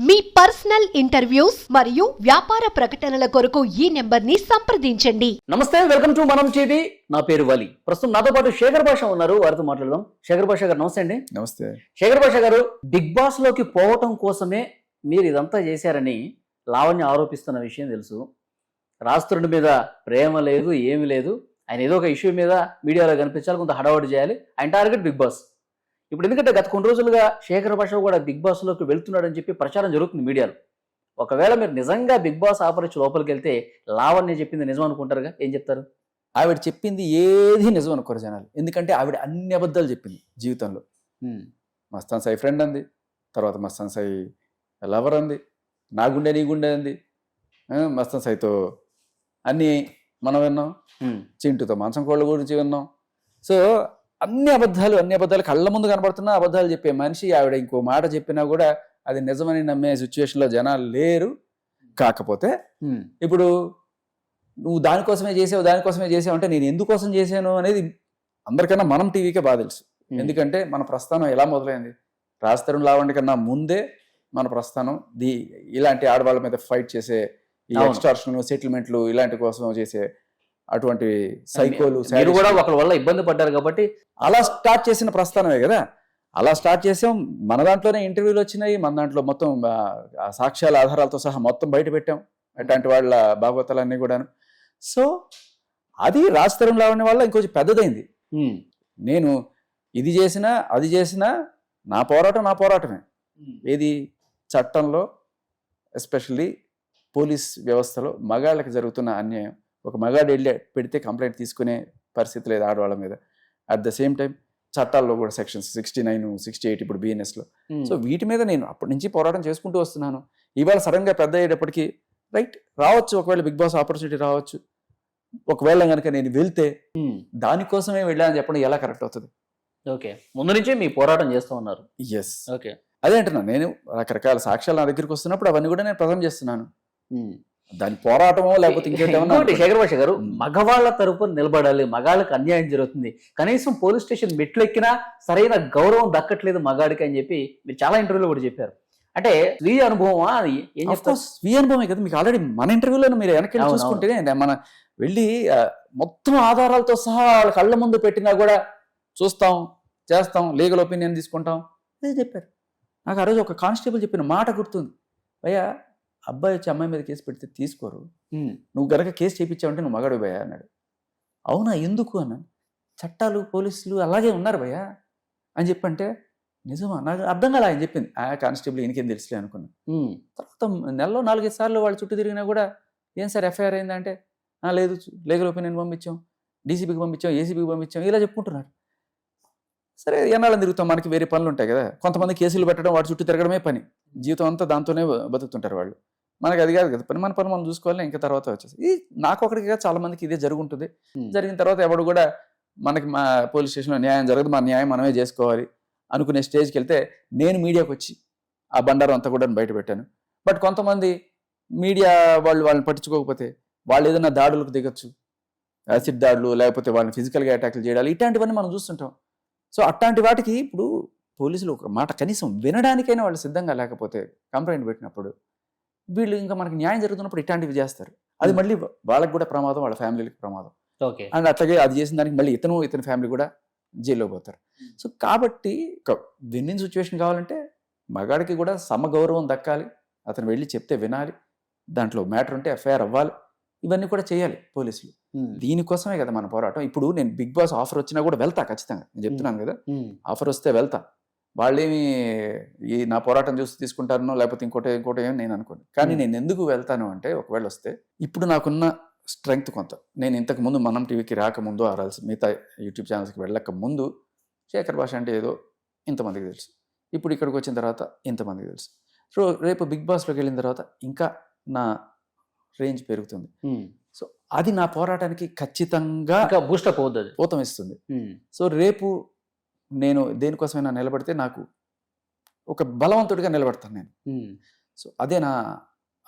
మీ personal interviews మరియు వ్యాపార ప్రకటనల కొరకు ఈ నెంబర్ని సంప్రదించండి. నమస్తే వెల్కమ్ టు మనం టీవీ. నా పేరు వలి. ప్రస్తుతం నాతో పాటు శేఖర్ భాష ఉన్నారు వారితో మాట్లాడదాం. శేఖర్ భాష గారు నమస్తే అండి. నమస్తే. శేఖర్ భాష గారు బిగ్ బాస్లోకి పోవటం కోసమే మీరు ఇదంతా చేశారని లావణ్య ఆరోపిస్తున్న విషయం తెలుసు. రాస్తుడి మీద ప్రేమ లేదు ఏమీ లేదు. ఆయన ఏదో ఒక ఇష్యూ మీద మీడియాలో కనిపించాలి కొంత హడావడి చేయాలి. ఆయన టార్గెట్ బిగ్ బాస్. ఇప్పుడు ఎందుకంటే గత కొన్ని రోజులుగా శేఖర్ భాష కూడా బిగ్ బాస్లోకి వెళ్తున్నాడని చెప్పి ప్రచారం జరుగుతుంది మీడియాలో. ఒకవేళ మీరు నిజంగా బిగ్ బాస్ ఆఫర్ ఇచ్చి లోపలికి వెళ్తే లావణ్య చెప్పింది నిజం అనుకుంటారుగా? ఏం చెప్తారు? ఆవిడ చెప్పింది ఏది నిజం అనుకోరు జనాలు. ఎందుకంటే ఆవిడ అన్ని అబద్ధాలు చెప్పింది జీవితంలో. మస్తాన్ సాయి ఫ్రెండ్ అంది. తర్వాత మస్తాన్ సాయి లవర్ అంది. నా గుండె నీ గుండె అంది. మస్తాన్ సాయితో అన్నీ మనం విన్నాం. చింటుతో మాంసం కోళ్ళ గురించి విన్నాం. సో అన్ని అబద్ధాలు అన్ని అబద్ధాలు కళ్ళ ముందు కనబడుతున్నా అబద్ధాలు చెప్పే మనిషి ఆవిడ ఇంకో మాట చెప్పినా కూడా అది నిజమని నమ్మే సిచ్యువేషన్లో జనాలు లేరు. కాకపోతే ఇప్పుడు నువ్వు దానికోసమే చేసావు దానికోసమే చేసావు అంటే నేను ఎందుకోసం చేశాను అనేది అందరికన్నా మనం టీవీకే బాగా తెలుసు. ఎందుకంటే మన ప్రస్థానం ఎలా మొదలైంది? రాజతరుణ్ లావంటి కన్నా ముందే మన ప్రస్థానం ది ఇలాంటి ఆడవాళ్ళ మీద ఫైట్ చేసే ఈ. ఎక్స్టార్షన్ సెటిల్మెంట్లు ఇలాంటి కోసం చేసే అటువంటి సైకోలు మీరు కూడా. ఒకరి వల్ల ఇబ్బంది పడ్డారు కాబట్టి అలా స్టార్ట్ చేసిన ప్రస్థానమే కదా. అలా స్టార్ట్ చేసాం. మన దాంట్లోనే ఇంటర్వ్యూలు వచ్చినాయి. మన దాంట్లో మొత్తం సాక్ష్యాల ఆధారాలతో సహా మొత్తం బయట పెట్టాం. అట్లాంటి వాళ్ళ భాగవతాలన్నీ కూడాను. సో అది రాజతరం లావణ్య వల్ల ఇంకొంచెం పెద్దదైంది. నేను ఇది చేసినా అది చేసినా నా పోరాటం నా పోరాటమే. ఏది? చట్టంలో ఎస్పెషల్లీ పోలీస్ వ్యవస్థలో మగాళ్ళకి జరుగుతున్న అన్యాయం. ఒక మగాడు వెళ్ళి పెడితే కంప్లైంట్ తీసుకునే పరిస్థితి లేదు ఆడవాళ్ళ మీద. అట్ ద సేమ్ టైం చట్టాల్లో కూడా sections sixty nine sixty eight ఇప్పుడు బిఎన్ఎస్లో సో వీటి మీద నేను అప్పటి నుంచి పోరాటం చేసుకుంటూ వస్తున్నాను. ఇవాళ సడన్గా పెద్ద అయ్యేటప్పటికి రైట్ రావచ్చు ఒకవేళ బిగ్ బాస్ ఆపర్చునిటీ రావచ్చు. ఒకవేళ కనుక నేను వెళ్తే దానికోసమే వెళ్ళాలని చెప్పడం ఎలా కరెక్ట్ అవుతుంది? ఓకే ముందు నుంచే మీ పోరాటం చేస్తూ ఉన్నారు. ఎస్ ఓకే అదే అంటున్నా నేను రకరకాల సాక్ష్యాలు నా దగ్గరికి వస్తున్నప్పుడు అవన్నీ కూడా నేను ప్రజెంట్ చేస్తున్నాను. దాని పోరాటమో లేకపోతే ఇంకేంటేమన్నా ఇంకోటి శేఖర్ భాష గారు. మగవాళ్ళ తరపున నిలబడాలి మగాళ్ళకి అన్యాయం జరుగుతుంది. కనీసం పోలీస్ స్టేషన్ మెట్లు ఎక్కినా సరైన గౌరవం దక్కట్లేదు మగాడికి అని చెప్పి మీరు చాలా ఇంటర్వ్యూలో కూడా చెప్పారు. అంటే స్త్రీ అనుభవమా అది ఏం course, మీ అనుభవమే కదా. మీకు ఆల్రెడీ మన ఇంటర్వ్యూలో మీరు వెనక్కి చూసుకుంటేనే మన వెళ్ళి మొత్తం ఆధారాలతో సహా వాళ్ళ కళ్ళ ముందు పెట్టినా కూడా చూస్తాం చేస్తాం లీగల్ ఒపీనియన్ తీసుకుంటాం. అదే చెప్పారు. నాకు ఆ రోజు ఒక కానిస్టేబుల్ చెప్పిన మాట గుర్తుంది. భయ్యా అబ్బాయి వచ్చి అమ్మాయి మీద కేసు పెడితే తీసుకోరు. నువ్వు గనక కేసు చేయించావంటే నువ్వు మగాడు భయ్యా అన్నాడు. అవునా? ఎందుకు? అన్నాను చట్టాలు పోలీసులు అలాగే ఉన్నారు భయ్యా. అని చెప్పంటే నిజమా? నాకు అర్థం కాలే ఆయన చెప్పింది. ఆ కానిస్టేబుల్ ఈయనకేం తెలుసులే అనుకున్నాను మ్మ్. తర్వాత నెలలో నాలుగైదు సార్లు వాళ్ళు చుట్టూ తిరిగినా కూడా ఏం సార్ ఎఫ్ఐఆర్ అయిందంటే "ఆ, లేదు. లీగల్ ఒపీనియన్ పంపించాం. డీసీపీకి పంపించాం ఏసీబీకి పంపించాం. ఇలా చెప్పుకుంటున్నారు. సరే ఎన్నాళ్ళని తిరుగుతాం? మనకి వేరే పనులు ఉంటాయి కదా. కొంతమంది కేసులు పెట్టడం వాటి చుట్టూ తిరగడమే పని. జీవితం అంతా దాంతోనే బతుకుతుంటారు వాళ్ళు. మనకి అది కాదు కదా. పని మన పని మనం చూసుకోవాలి ఇంకా తర్వాత వచ్చేసి. ఇది నాకు ఒకటికి కాదు, చాలా మందికి ఇదే జరుగుంటుంది. జరిగిన తర్వాత ఎవడు కూడా మనకి మా పోలీస్ స్టేషన్లో న్యాయం జరగదు మా న్యాయం మనమే చేసుకోవాలి అనుకునే స్టేజ్కి వెళ్తే నేను మీడియాకి వచ్చి ఆ బండారం అంతా కూడా బయట పెట్టాను. బట్ కొంతమంది మీడియా వాళ్ళు వాళ్ళని పట్టించుకోకపోతే వాళ్ళు ఏదైనా దాడులకు దిగొచ్చు. యాసిడ్ దాడులు లేకపోతే వాళ్ళని ఫిజికల్గా అటాక్లు చేయడాలు ఇట్లాంటివన్నీ మనం చూస్తుంటాం. సో అట్లాంటి వాటికి ఇప్పుడు పోలీసులు ఒక మాట కనీసం వినడానికైనా వాళ్ళు సిద్ధంగా లేకపోతే కంప్లైంట్ పెట్టినప్పుడు వీళ్ళు ఇంకా మనకి న్యాయం జరుగుతున్నప్పుడు ఇట్లాంటివి చేస్తారు. అది Hmm. మళ్ళీ వాళ్ళకి కూడా ప్రమాదం వాళ్ళ ఫ్యామిలీకి ప్రమాదం. ఓకే. అండ్ అట్లాగే అది చేసిన దానికి మళ్ళీ ఇతను ఇతని ఫ్యామిలీ కూడా జైల్లో పోతారు. సో కాబట్టి ఒక విన్నింగ్ సిచ్యువేషన్ కావాలంటే మగాడికి కూడా సమగౌరవం దక్కాలి. అతను వెళ్ళి చెప్తే వినాలి. దాంట్లో మ్యాటర్ ఉంటే ఎఫ్ఐఆర్ అవ్వాలి. ఇవన్నీ కూడా చేయాలి పోలీసులు. దీనికోసమే కదా మన పోరాటం. ఇప్పుడు నేను బిగ్ బాస్ ఆఫర్ వచ్చినా కూడా వెళ్తా ఖచ్చితంగా. నేను చెప్తున్నాను కదా. ఆఫర్ వస్తే వెళ్తా. వాళ్ళేమి ఈ నా పోరాటం చూసి తీసుకుంటారనో లేకపోతే ఇంకోటి ఇంకోటి ఏమి నేను అనుకోను. కానీ. నేను ఎందుకు వెళ్తాను అంటే ఒకవేళ వస్తే ఇప్పుడు నాకున్న స్ట్రెంగ్త్ కొంత. నేను ఇంతకు ముందు మనం టీవీకి రాకముందు ఆరాల్సి మిగతా యూట్యూబ్ ఛానల్స్కి వెళ్ళక ముందు శేఖర్ భాష అంటే ఏదో ఇంతమందికి తెలుసు. ఇప్పుడు ఇక్కడికి వచ్చిన తర్వాత ఇంతమందికి తెలుసు. సో రేపు బిగ్ బాస్లోకి వెళ్ళిన తర్వాత ఇంకా నా రేంజ్ పెరుగుతుంది. సో అది నా పోరాటానికి ఖచ్చితంగా బూస్టప్ అవుతుంది ఊతం ఇస్తుంది. సో రేపు నేను దేనికోసమైనా నిలబడితే నాకు ఒక బలవంతుడిగా నిలబడతాను నేను. సో అదే నా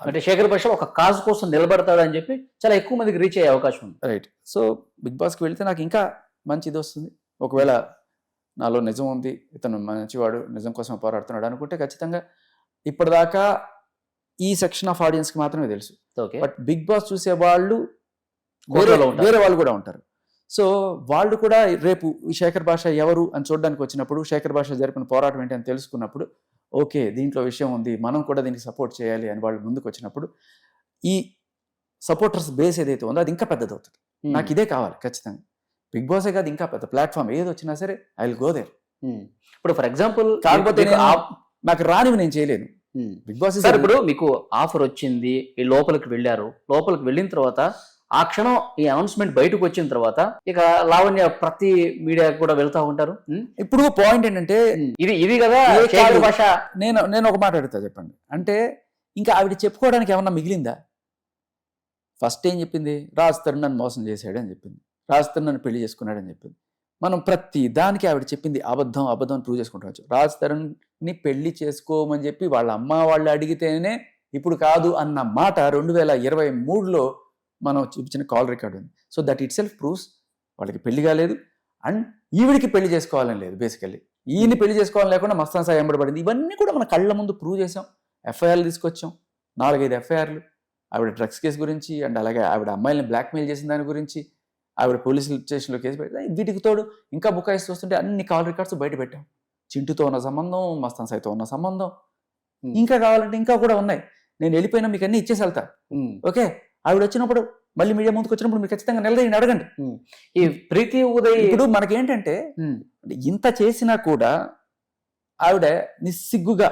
అంటే శేఖర్ భాష ఒక కాజ్ కోసం నిలబడతాడు అని చెప్పి చాలా ఎక్కువ మందికి రీచ్ అయ్యే అవకాశం ఉంది. రైట్. సో బిగ్ బాస్కి వెళ్తే నాకు ఇంకా మంచి ఇది వస్తుంది. ఒకవేళ నాలో నిజం ఉంది ఇతను మంచివాడు నిజం కోసం పోరాడుతున్నాడు అనుకుంటే ఖచ్చితంగా ఇప్పటిదాకా ఈ సెక్షన్ ఆఫ్ ఆడియన్స్కి మాత్రమే తెలుసు. ఓకే బట్ బిగ్ బాస్ చూసే వాళ్ళు వేరే వాళ్ళు కూడా ఉంటారు. సో వాళ్ళు కూడా రేపు ఈ శేఖర్ భాష ఎవరు అని చూడడానికి వచ్చినప్పుడు శేఖర్ భాష జరిపిన పోరాటం ఏంటి అని తెలుసుకున్నప్పుడు ఓకే దీంట్లో విషయం ఉంది మనం కూడా దీనికి సపోర్ట్ చేయాలి అని వాళ్ళు ముందుకు వచ్చినప్పుడు ఈ సపోర్టర్స్ బేస్ ఏదైతే ఉందో అది ఇంకా పెద్దది అవుతుంది ఉమ్, నాకు ఇదే కావాలి ఖచ్చితంగా. బిగ్ బాసే కాదు ఇంకా పెద్ద ప్లాట్ఫామ్ ఏది వచ్చినా సరే ఐ విల్ గో దేర్. ఇప్పుడు ఫర్ ఎగ్జాంపుల్ కాకపోతే నాకు రానివి నేను చేయలేను. బిగ్ బాస్ సార్ ఇప్పుడు మీకు ఆఫర్ వచ్చింది ఈ లోపలికి వెళ్ళారు. లోపలికి వెళ్ళిన తర్వాత ఆ క్షణం ఈ అనౌన్స్మెంట్ బయటకు వచ్చిన తర్వాత ఇక లావణ్య ప్రతి మీడియా కూడా వెళ్తా ఉంటారు. ఇప్పుడు పాయింట్ ఏంటంటే ఇది ఇది కదా. భాష. నేను నేను ఒక మాట అడుగుతా చెప్పండి. అంటే ఇంకా ఆవిడ చెప్పుకోవడానికి ఏమన్నా మిగిలిందా? ఫస్ట్ ఏం చెప్పింది? రాజ్ తరుణ్ నన్ను మోసం చేశాడు అని చెప్పింది. రాజ్ తరుణ్ నన్ను పెళ్ళి చేసుకున్నాడని చెప్పింది. మనం ప్రతి దానికి ఆవిడ చెప్పింది అబద్ధం అబద్ధం ప్రూవ్ చేసుకుంటూ రాజ్ ని పెళ్ళి చేసుకోమని చెప్పి వాళ్ళ అమ్మ వాళ్ళు అడిగితేనే ఇప్పుడు కాదు అన్న మాట రెండు వేల ఇరవై మూడులో మనం చూపించిన కాల్ రికార్డు ఉంది. So that it self proofs వాళ్ళకి పెళ్ళి కాలేదు అండ్ ఈవిడికి పెళ్ళి చేసుకోవాలని లేదు బేసికల్లీ. ఈయన్ని పెళ్ళి చేసుకోవాలని లేకుండా మస్తాన్ సాయి ఎంబడబడింది ఇవన్నీ కూడా మన కళ్ళ ముందు ప్రూవ్ చేసాం ఎఫ్ఐఆర్లు తీసుకొచ్చాం. నాలుగైదు ఎఫ్ఐఆర్లు. ఆవిడ డ్రగ్స్ కేసు గురించి అండ్ అలాగే ఆవిడ అమ్మాయిని బ్లాక్మెయిల్ చేసిన దాని గురించి ఆవిడ పోలీసులు స్టేషన్లో కేసు పెట్టి వీటికి తోడు ఇంకా బుకాయిస్ వస్తుంటే అన్ని కాల్ రికార్డ్స్ బయట పెట్టాం. చింటుతో ఉన్న సంబంధం మస్తాన్ సాయితో ఉన్న సంబంధం. ఇంకా కావాలంటే ఇంకా కూడా ఉన్నాయి. నేను వెళ్ళిపోయినా మీకు అన్ని ఇచ్చేసి వెళ్తా. ఓకే? ఆవిడ వచ్చినప్పుడు మళ్ళీ మీడియా ముందుకు వచ్చినప్పుడు మీరు ఖచ్చితంగా నిలదీయండి అడగండి. ఈ ప్రీతి ఉదయ్ ఇప్పుడు మనకేంటంటే ఇంత చేసినా కూడా ఆవిడ నిస్సిగ్గుగా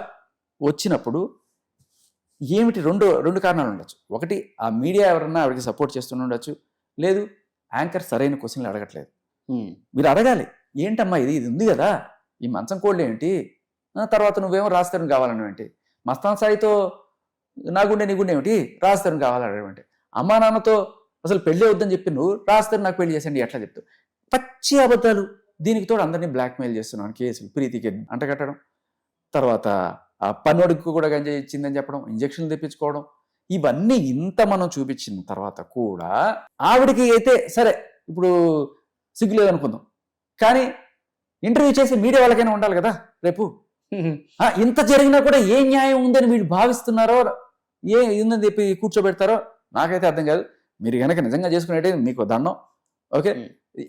వచ్చినప్పుడు ఏమిటి రెండు రెండు కారణాలు ఉండొచ్చు. ఒకటి ఆ మీడియా ఎవరన్నా ఆవిడకి సపోర్ట్ చేస్తూనే ఉండొచ్చు. లేదు యాంకర్ సరైన క్వశ్చన్లు అడగట్లేదు. మీరు అడగాలి. ఏంటమ్మా ఇది? ఇది ఉంది కదా. ఈ మంచం కోళ్ళు ఏంటి తర్వాత నువ్వేమో రాస్తారని కావాలనివంటి మస్తాన్ సాయితో నా గుండె నీ గుండె ఏమిటి? రాస్తారని కావాలని అమ్మా నాన్నతో అసలు పెళ్ళి వద్దని చెప్పి నువ్వు రాస్తారు నాకు పెళ్ళి చేసండి ఎట్లా చెప్తావు? పచ్చి అబద్ధాలు. దీనికి తోడు అందరినీ బ్లాక్మెయిల్ చేస్తున్నాను కేసులు ప్రీతికి అంటగట్టడం తర్వాత ఆ పన్నోడికి కూడా గంజ ఇచ్చిందని చెప్పడం ఇంజక్షన్లు తెప్పించుకోవడం. ఇవన్నీ ఇంత మనం చూపించిన తర్వాత కూడా ఆవిడకి అయితే సరే ఇప్పుడు సిగ్గు అనుకుందాం కానీ ఇంటర్వ్యూ చేసి మీడియా వాళ్ళకైనా ఉండాలి కదా రేపు. ఇంత జరిగినా కూడా ఏ న్యాయం ఉందని వీళ్ళు భావిస్తున్నారో ఏ ఉందని చెప్పి కూర్చోబెడతారో నాకైతే అర్థం కాదు. మీరు కనుక నిజంగా చేసుకునేటే మీకు దండం. ఓకే.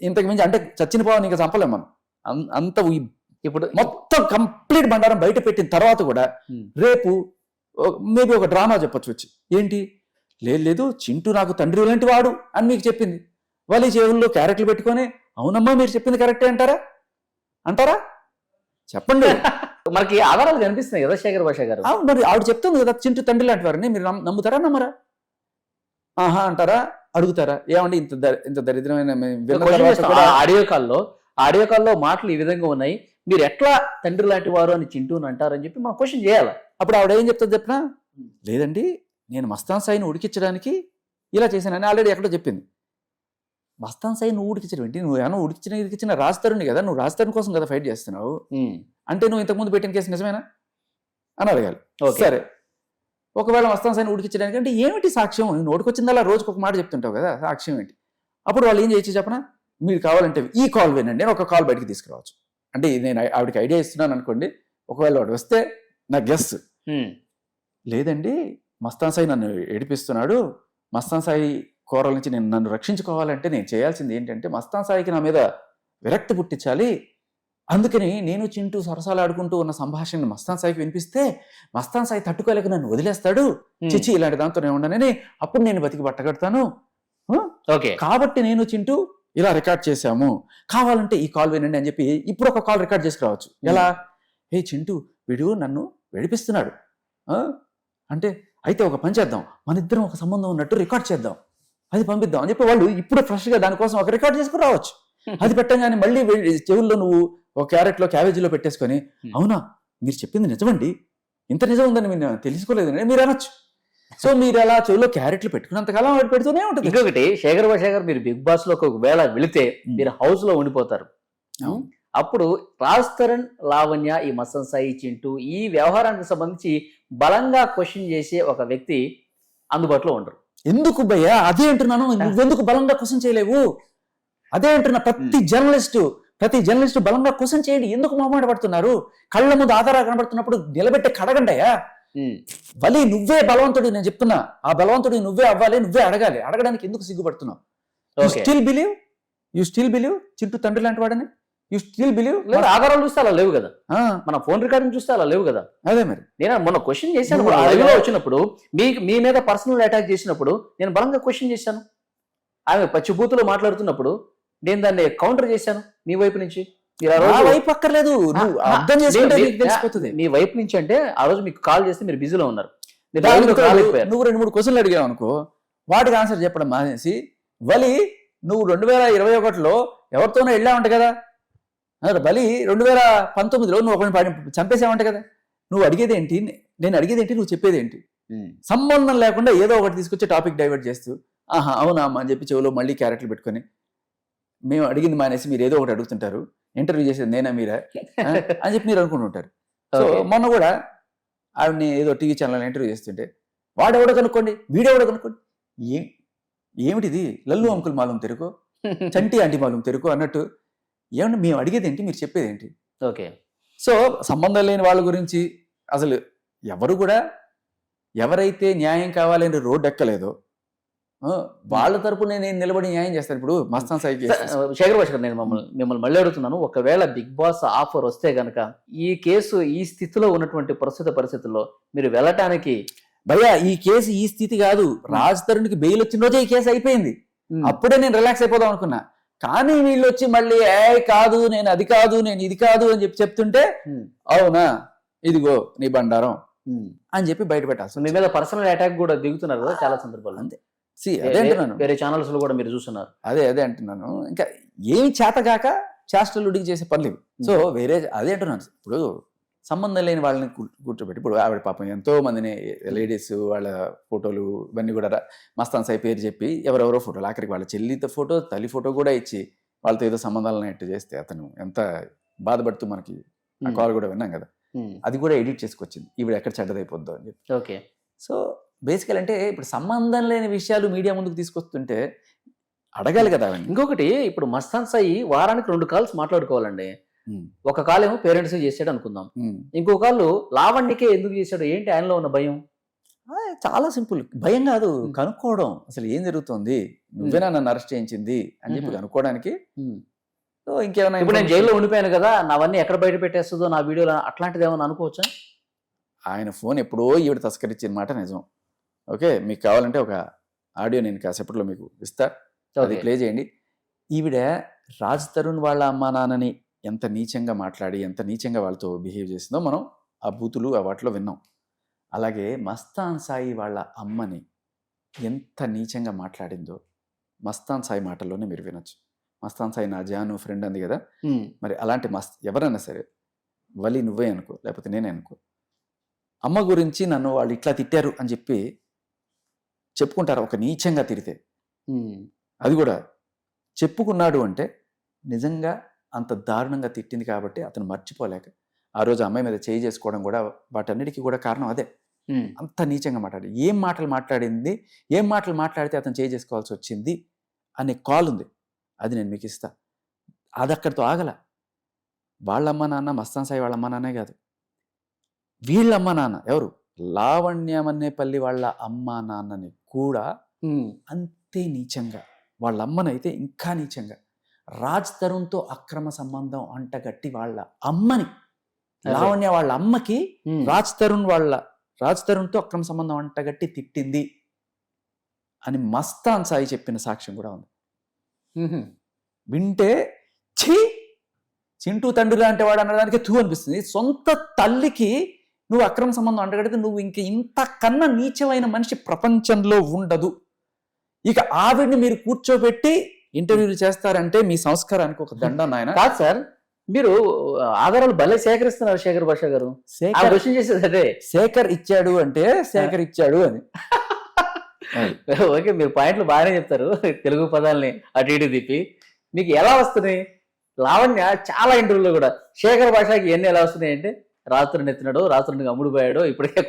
ఇంతకు మించి అంటే చచ్చిన పోవని ఇంకా చంపలేం మనం. అంత ఇప్పుడు మొత్తం కంప్లీట్ బండారం బయట పెట్టిన తర్వాత కూడా రేపు మేబీ ఒక డ్రామా చెప్పొచ్చు వచ్చి. ఏంటి? లేదు లేదు చింటూ నాకు తండ్రి లాంటి వాడు అని మీకు చెప్పింది. వాళ్ళ చెవుల్లో క్యారెట్లు పెట్టుకొని అవునమ్మా మీరు చెప్పింది కరెక్టే అంటారా? అంటారా? చెప్పండి. మనకి ఆధారాలు కనిపిస్తున్నాయి కదా శేఖర్ భాష గారు. మరి ఆవిడ చెప్తుంది కదా చింటూ తండ్రి లాంటి వారని మీరు నమ్ము- నమ్ముతారా నమ్మరా? ఆహా అంటారా? అడుగుతారా? ఏమండి ఇంత ఇంత దరిద్రమైన ఆడియో కాల్లో ఆడియో కాల్లో మాటలు ఈ విధంగా ఉన్నాయి. మీరు ఎట్లా తండ్రి లాంటి వారు అని చింటూని అంటారని చెప్పి మనం క్వశ్చన్ చేయాలి? అప్పుడు ఆవిడ ఏం చెప్తుంది చెప్పినా? లేదండి నేను మస్తాన్ సాయిని ఉడికించడానికి ఇలా చేశానని ఆల్రెడీ ఎక్కడో చెప్పింది. మస్తాన్ సాయి నువ్వు ఉడికించడం ఏంటి? నువ్వు ఏమన్నా ఉడికించిన ఉడికించిన రాస్తారుని కదా నువ్వు రాస్తారుని కోసం కదా ఫైట్ చేస్తున్నావు. అంటే నువ్వు ఇంతకుముందు పెట్టిన కేసు నిజమేనా? అని అడగాలి. సరే. ఒకవేళ మస్తాన్ సాయిని ఉడికించడానికి అంటే ఏమిటి సాక్ష్యం? నువ్వు నోటికొచ్చిందల్లా రోజుకు ఒక మాట చెప్తుంటావు కదా సాక్ష్యం ఏంటి? అప్పుడు వాళ్ళు ఏం చేయొచ్చు చెప్పనా? మీరు కావాలంటే ఈ కాల్ వినండి నేను ఒక కాల్ బయటికి తీసుకురావచ్చు. అంటే నేను ఆవిడకి ఐడియా ఇస్తున్నాను అనుకోండి ఒకవేళ వాడు వస్తే నా గెస్ లేదండి మస్తాన్ సాయి నన్ను ఏడిపిస్తున్నాడు మస్తాన్ సాయి కోరల నుంచి నేను నన్ను రక్షించుకోవాలంటే నేను చేయాల్సింది ఏంటంటే మస్తాన్ సాయికి నా మీద విరక్తి పుట్టించాలి. అందుకని నేను చింటూ సరసాలు ఆడుకుంటూ ఉన్న సంభాషణ మస్తాన్ సాయికి వినిపిస్తే మస్తాన్ సాయి తట్టుకోలేక నన్ను వదిలేస్తాడు. చిచి ఇలాంటి దాంతో నేను ఉండనని అప్పుడు నేను బతికి పట్టగడతాను ఓకే. కాబట్టి నేను చింటూ ఇలా రికార్డ్ చేశాము. కావాలంటే ఈ కాల్ వినండి అని చెప్పి ఇప్పుడు ఒక కాల్ రికార్డ్ చేసుకురావచ్చు ఎలా? హే చింటూ వీడు నన్ను వెడిపిస్తున్నాడు? అంటే అయితే ఒక పని చేద్దాం. మన ఇద్దరం ఒక సంబంధం ఉన్నట్టు రికార్డ్ చేద్దాం. అది పంపిద్దాం అని చెప్పి వాళ్ళు ఇప్పుడు ఫ్రెష్గా దానికోసం ఒక రికార్డ్ చేసుకుని రావచ్చు. అది పెట్టంగానే మళ్ళీ చెవుల్లో నువ్వు ఒక క్యారెట్లో క్యాబేజీలో పెట్టేసుకొని. అవునా? మీరు చెప్పింది నిజమండి. ఇంత నిజం ఉందని మీరు తెలుసుకోలేదని మీరు అనొచ్చు. సో మీరు అలా చెవుల్లో క్యారెట్లు పెట్టుకున్నంతకాలం వాడు పెడుతూనే ఉంటుంది. ఇంకొకటి శేఖర్ గారు మీరు బిగ్ బాస్లో ఒకవేళ వెళితే. మీరు హౌస్లో ఉండిపోతారు. అప్పుడు రాజ్ తరుణ్ లావణ్య ఈ మసన్ సాయి చింటూ ఈ వ్యవహారానికి సంబంధించి బలంగా క్వశ్చన్ చేసే ఒక వ్యక్తి అందుబాటులో ఉండరు. ఎందుకు భయ్యా? అదే అంటున్నాను. నువ్వెందుకు బలంగా క్వశ్చన్ చేయలేవు? అదే అంటున్నా ప్రతి జర్నలిస్ట్ ప్రతి జర్నలిస్ట్ బలంగా క్వశ్చన్ చేయండి. ఎందుకు మొహమాట పడుతున్నారు? కళ్ళ ముందు ఆధారాలు కనబడుతున్నప్పుడు నిలబెట్టే కడగండయ్యా ఉమ్. వలి నువ్వే బలవంతుడు నేను చెప్తున్నా. ఆ బలవంతుడు నువ్వే అవ్వాలి నువ్వే అడగాలి. అడగడానికి ఎందుకు సిగ్గుపడుతున్నావు? Still believe you still believe Chintu తండ్రి లాంటి వాడని? యూ స్టిల్ బిలీవ్ లేదు ఆధారాలు చూస్తే అలా లేవు కదా. మన ఫోన్ రికార్డింగ్ చూస్తే అలా లేవు కదా. అదే మరి. నేను మొన్న క్వశ్చన్ చేశాను నువ్వు మొన్న live లో అడగ- వచ్చినప్పుడు మీ మీ మీద పర్సనల్ అటాక్ చేసినప్పుడు నేను బలంగా క్వశ్చన్ చేశాను. ఆమె పచ్చిబూతులు మాట్లాడుతున్నప్పుడు నేను దాన్ని కౌంటర్ చేశాను మీ వైపు నుంచి. వైపు అక్కర్లేదు. నువ్వు అర్థం చేసుకుంటే మీ- నీకు తెలిసిపోతుంది. మీ వైపు నుంచి అంటే ఆ రోజు మీకు కాల్ చేస్తే మీరు బిజీలో ఉన్నారు. నువ్వు రెండు మూడు క్వశ్చన్లు అడిగావు అనుకో వాటికి ఆన్సర్ చెప్పడం మానేసి వలి నువ్వు రెండు వేల ఇరవై ఒకటిలో ఎవరితోనో వెళ్ళావంట కదా? బలి రెండు వేల పంతొమ్మిదిలో నువ్వు ఒకరిని పాడి చంపేసావంట కదా. నువ్వు అడిగేది ఏంటి నేను అడిగేది ఏంటి నువ్వు చెప్పేది ఏంటి. సంబంధం లేకుండా ఏదో ఒకటి తీసుకొచ్చి టాపిక్ డైవర్ట్ చేస్తూ ఆహా అవునా అమ్మా అని చెప్పి చెవిలో మళ్ళీ క్యారెక్టర్ పెట్టుకొని మేము అడిగింది మానేసి మీరు ఏదో ఒకటి అడుగుతుంటారు. ఇంటర్వ్యూ చేసేది నేనా మీరా? అని చెప్పి మీరు అనుకుంటుంటారు సో. మొన్న కూడా ఆవిడని ఏదో టీవీ ఛానల్ ఇంటర్వ్యూ చేస్తుంటే వాడెవడో కనుక్కోండి వీడెవడో కనుక్కోండి. ఏ ఏమిటిది? లల్లు అంకుల్ మాలం తెరుకో చంటి ఆంటీ మాలం తెరుకో అన్నట్టు ఏమన్నా మేము అడిగేది ఏంటి? మీరు చెప్పేది ఏంటి? ఓకే. సో సంబంధం లేని వాళ్ళ గురించి అసలు ఎవరు కూడా ఎవరైతే న్యాయం కావాలని రోడ్డు ఎక్కలేదో వాళ్ళ తరపున నేను నిలబడి న్యాయం చేస్తాను. ఇప్పుడు మస్తాన్ సాయి కేసు. స- శేఖర్ భాష నేను మమ్మల్ని మిమ్మల్ని మళ్ళీ అడుగుతున్నాను. ఒకవేళ బిగ్ బాస్ ఆఫర్ వస్తే గనక ఈ కేసు ఈ స్థితిలో ఉన్నటువంటి ప్రస్తుత పరిస్థితుల్లో మీరు వెళ్ళటానికి భయ్యా ఈ కేసు ఈ స్థితి కాదు. రాజ్ తరుణ్కి బెయిల్ వచ్చిన రోజే ఈ కేసు అయిపోయింది. అప్పుడే నేను రిలాక్స్ అయిపోదాం అనుకున్నా. కానీ వీళ్ళు వచ్చి మళ్ళీ ఏ కాదు నేను అది కాదు నేను ఇది కాదు అని చెప్పి చెప్తుంటే. అవునా? ఇదిగో నీ బండారం. అని చెప్పి బయట సో పెట్టాల్సి మీ మీద పర్సనల్ అటాక్ కూడా దిగుతున్నారు కదా చాలా సందర్భాలు అంతే. See, అదే అంటున్నాను. వేరే ఛానల్స్లో కూడా మీరు చూస్తున్నారు. అదే అదే అంటున్నాను. ఇంకా ఏమి చేతగాక చేష్టలు ఉడికి చేసే పనులు సో వేరే అదే అంటున్నాను. ఇప్పుడు సంబంధం లేని వాళ్ళని కూర్చోబెట్టి ఇప్పుడు ఆవిడ పాపం ఎంతో మందిని లేడీస్ వాళ్ళ ఫోటోలు ఇవన్నీ కూడా మస్తాన్ సాయి పేరు చెప్పి ఎవరెవరో ఫోటోలు ఆఖరికి వాళ్ళ చెల్లితో ఫోటో తల్లి ఫోటో కూడా ఇచ్చి వాళ్ళతో ఏదో సంబంధాలను నెట్టు చేస్తే అతను ఎంత బాధపడుతూ మనకి. కాల్ కూడా విన్నాం కదా. అది కూడా ఎడిట్ చేసుకొచ్చింది. ఈవిడ ఎక్కడ చెడ్డదైపోద్దో అని చెప్పి. ఓకే. సో బేసికల్ అంటే ఇప్పుడు సంబంధం లేని విషయాలు మీడియా ముందుకు తీసుకొస్తుంటే అడగాలి కదా ఇంకొకటి ఇప్పుడు మస్తాన్ సాయి వారానికి రెండు కాల్స్ మాట్లాడుకోవాలండి. ఒక కాల్ ఏమో పేరెంట్స్ చేసాడు అనుకుందాం. ఇంకో కాళ్ళు లావణ్యకే ఎందుకు చేశాడు ఏంటి ఆయనలో ఉన్న భయం? చాలా సింపుల్. భయం కాదు కనుక్కోవడం. అసలు ఏం జరుగుతుంది? నువ్వేనా నన్ను అరెస్ట్ చేయించింది అని చెప్పి. కనుక్కోవడానికి. సో ఇంకేమైనా ఇప్పుడు నేను జైల్లో ఉండిపోయాను కదా నావన్నీ ఎక్కడ బయట పెట్టేస్తుందో నా వీడియోలో అట్లాంటిది ఏమైనా అనుకోవచ్చా? ఆయన ఫోన్ ఎప్పుడో ఈవిడ తస్కరించిన మాట నిజం. ఓకే మీకు కావాలంటే ఒక ఆడియో నేను కాసేపట్లో మీకు ఇస్తా. అది. ప్లే చేయండి. ఈవిడ రాజ్ తరుణ్ వాళ్ళ అమ్మా నాన్నని ఎంత నీచంగా మాట్లాడి ఎంత నీచంగా వాళ్ళతో బిహేవ్ చేసిందో మనం ఆ బూతులు ఆ వాటిలో విన్నాం. అలాగే మస్తాన్ సాయి వాళ్ళ అమ్మని ఎంత నీచంగా మాట్లాడిందో మస్తాన్ సాయి మాటల్లోనే మీరు వినొచ్చు. మస్తాన్ సాయి నా జాను ఫ్రెండ్ అంది కదా. మరి అలాంటి మస్త్ ఎవరైనా సరే వలి నువ్వే అనుకో లేకపోతే నేనే అనుకో. అమ్మ గురించి నన్ను వాళ్ళు ఇట్లా తిట్టారు అని చెప్పి చెప్పుకుంటారు ఒక నీచంగా తిరితే. అది కూడా చెప్పుకున్నాడు అంటే నిజంగా అంత దారుణంగా తిట్టింది కాబట్టి అతను మర్చిపోలేక ఆ రోజు అమ్మాయి మీద చేయి చేసుకోవడం కూడా వాటన్నిటికీ కూడా కారణం అదే. అంత నీచంగా మాట్లాడి ఏం మాటలు మాట్లాడింది ఏం మాటలు మాట్లాడితే అతను చేయి చేసుకోవాల్సి వచ్చింది అనే కాల్ ఉంది. అది నేను మీకు ఇస్తా. అది అక్కడితో ఆగల. వాళ్ళమ్మ నాన్న మస్తాన్ సాయి వాళ్ళ అమ్మ నాన్నే కాదు. వీళ్ళమ్మ నాన్న ఎవరు? లావణ్యమనేపల్లి వాళ్ళ అమ్మ నాన్నని కూడా. అంతే నీచంగా. వాళ్ళ అమ్మనైతే ఇంకా నీచంగా. రాజ్ తరుణ్తో అక్రమ సంబంధం అంటగట్టి వాళ్ళ అమ్మని. లావణ్య వాళ్ళ అమ్మకి. రాజ్ తరుణ్ వాళ్ళ రాజ్ తరుణ్తో అక్రమ సంబంధం అంటగట్టి తిట్టింది అని మస్తాన్ సాయి చెప్పిన సాక్ష్యం కూడా ఉంది. వింటే ఛీ చింటూ తండ్రి లాంటి వాడు అనడానికి తూ అనిపిస్తుంది సొంత తల్లికి నువ్వు అక్రమ సంబంధం అంటగడితే నువ్వు ఇంక ఇంత కన్నా నీచమైన మనిషి ప్రపంచంలో ఉండదు ఇక ఆవిడ్ని మీరు కూర్చోబెట్టి ఇంటర్వ్యూలు చేస్తారంటే మీ సంస్కారానికి ఒక దండం నాయన. కాదు సార్ మీరు ఆధారాలు భలే సేకరిస్తున్నారు శేఖర్ భాష గారు. క్వశ్చన్ చేసేది అదే. శేఖర్ ఇచ్చాడు అంటే శేఖర్ ఇచ్చాడు అని. ఓకే మీరు పాయింట్లు బాగానే చెప్తారు. తెలుగు పదాలని అటు ఇటు తిప్పి. మీకు ఎలా వస్తున్నాయి? లావణ్య చాలా ఇంటర్వ్యూలో కూడా. శేఖర్ భాషకి ఎన్ని ఎలా వస్తున్నాయి అంటే రాత్రి ఎత్తినాడు రాత్రి అమ్ముడు పోయాడు ఇప్పటికే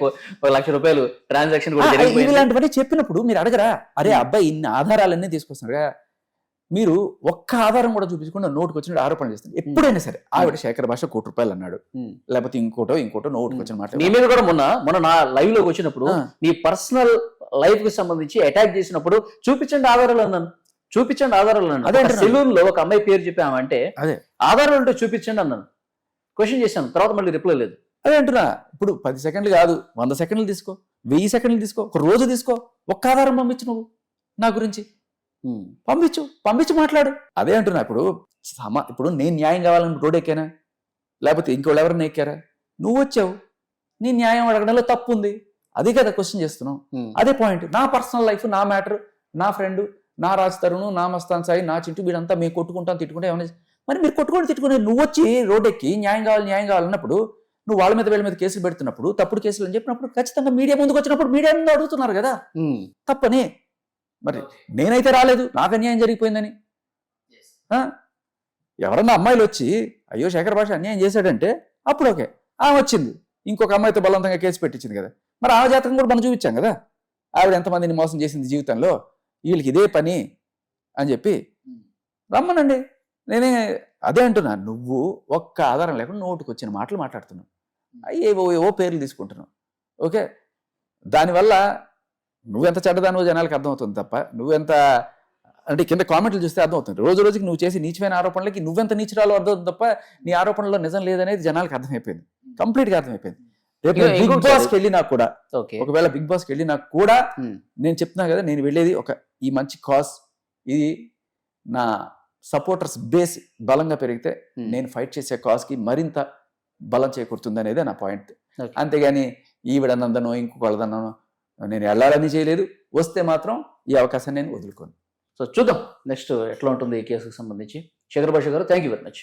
ఒక లక్ష రూపాయలు ట్రాన్సాక్షన్ కూడా ఇలాంటివన్నీ చెప్పినప్పుడు మీరు అడగరా? అరే. అబ్బాయి ఇన్ని ఆధారాలన్నీ తీసుకొస్తున్నాడు మీరు ఒక్క ఆధారం కూడా చూపించకుండా నోటుకు వచ్చినట్టు ఆరోపణ చేస్తారు ఎప్పుడైనా సరే ఆవిడ శేఖర్ భాష కోటి రూపాయలు అన్నాడు. లేకపోతే ఇంకోటో ఇంకోటో నోటుకు వచ్చిన మాట నీ మీద కూడా మొన్న మొన్న నా లైవ్లోకి వచ్చినప్పుడు. నీ పర్సనల్ లైఫ్కి సంబంధించి అటాక్ చేసినప్పుడు చూపించండి ఆధారాలు అన్నాను. చూపించండి ఆధారాలు అదే అన్నాను అంటున్నాను. సెలూన్లో ఒక అమ్మాయి పేరు చెప్పామంటే అదే. ఆధారాలు ఉంటే చూపించండి అన్నాను. క్వశ్చన్ చేశాను. తర్వాత మళ్ళీ రిప్లై లేదు. అదే అంటున్నా. ఇప్పుడు పది సెకండ్లు కాదు వంద సెకండ్లు తీసుకో వెయ్యి సెకండ్లు తీసుకో ఒక రోజు తీసుకో. ఒక్క ఆధారం పంపించు నువ్వు నా గురించి. పంపించు పంపించి మాట్లాడు. అదే అంటున్నా ఇప్పుడు సమా ఇప్పుడు నేను న్యాయం కావాలని రోడ్ ఎక్కానా? లేకపోతే ఇంకోళ్ళు ఎవరైనా ఎక్కారా? నువ్వు వచ్చావు. నీ న్యాయం అడగడంలో తప్పు ఉంది అది కదా క్వశ్చన్ చేస్తున్నావు. అదే పాయింట్. నా పర్సనల్ లైఫ్ నా మ్యాటర్ నా ఫ్రెండ్ నా రాజ్ తరుణ్ నా మస్తాన్ సాయి నా చింటూ వీడంతా మేము కొట్టుకుంటాం తిట్టుకుంటాం ఏమైనా మరి మీరు కొట్టుకొని తిట్టుకునే నువ్వు వచ్చి రోడ్ ఎక్కి న్యాయం కావాలి న్యాయం కావాలన్నప్పుడు నువ్వు వాళ్ళ మీద వీళ్ళ మీద కేసులు పెడుతున్నప్పుడు తప్పుడు కేసులు అని చెప్పినప్పుడు ఖచ్చితంగా మీడియా ముందుకు వచ్చినప్పుడు మీడియా ముందు అడుగుతున్నారు కదా. తప్పని. మరి నేనైతే రాలేదు నాకు అన్యాయం జరిగిపోయిందని? ఎవరన్నా అమ్మాయిలు వచ్చి అయ్యో శేఖర్ భాష అన్యాయం చేశాడంటే? అప్పుడు ఓకే. ఆమె వచ్చింది. ఇంకొక అమ్మాయితో బలవంతంగా కేసు పెట్టించింది కదా. మరి ఆమె జాతకం కూడా మనం చూపించాం కదా. ఆవిడ ఎంతమందిని మోసం చేసింది జీవితంలో? వీళ్ళకి ఇదే పని అని చెప్పి. రమ్మనండి. నేనే అదే అంటున్నా. నువ్వు ఒక్క ఆధారం లేకుండా నోటుకు వచ్చిన మాటలు మాట్లాడుతున్నావు. ఏవో ఏవో పేర్లు తీసుకుంటున్నావు. ఓకే? దానివల్ల నువ్వెంత చెడ్డదానో జనాలకు అర్థమవుతుంది తప్ప నువ్వెంత అంటే కింద కామెంట్లు చూస్తే అర్థమవుతుంది. రోజు రోజుకి నువ్వు చేసే నీచమైన ఆరోపణలకి నువ్వెంత నీచురాలో అర్థమవుతుంది తప్ప నీ ఆరోపణలో నిజం లేదనేది జనాలకు అర్థమైపోయింది. కంప్లీట్గా అర్థమైపోయింది. రేపు బిగ్ బాస్కి వెళ్ళినా కూడా ఒకవేళ బిగ్ బాస్కి వెళ్ళినా కూడా నేను చెప్తున్నా కదా నేను వెళ్ళేది ఒక ఈ మంచి కాజ్ ఇది నా సపోర్టర్స్ బేస్ బలంగా పెరిగితే నేను ఫైట్ చేసే cause కి మరింత బలం చేకూరుతుంది అనేది నా పాయింట్. అంతేగాని ఈవిడనందనో ఇంకొకళ్ళదనో నేను వెళ్ళాలని చేయలేదు. వస్తే మాత్రం ఈ అవకాశాన్ని నేను వదులుకోను. సో చూద్దాం. నెక్స్ట్ ఎట్లా ఉంటుంది ఈ కేసుకు సంబంధించి? శేఖర్ భాష గారు థ్యాంక్ యూ వెరీ మచ్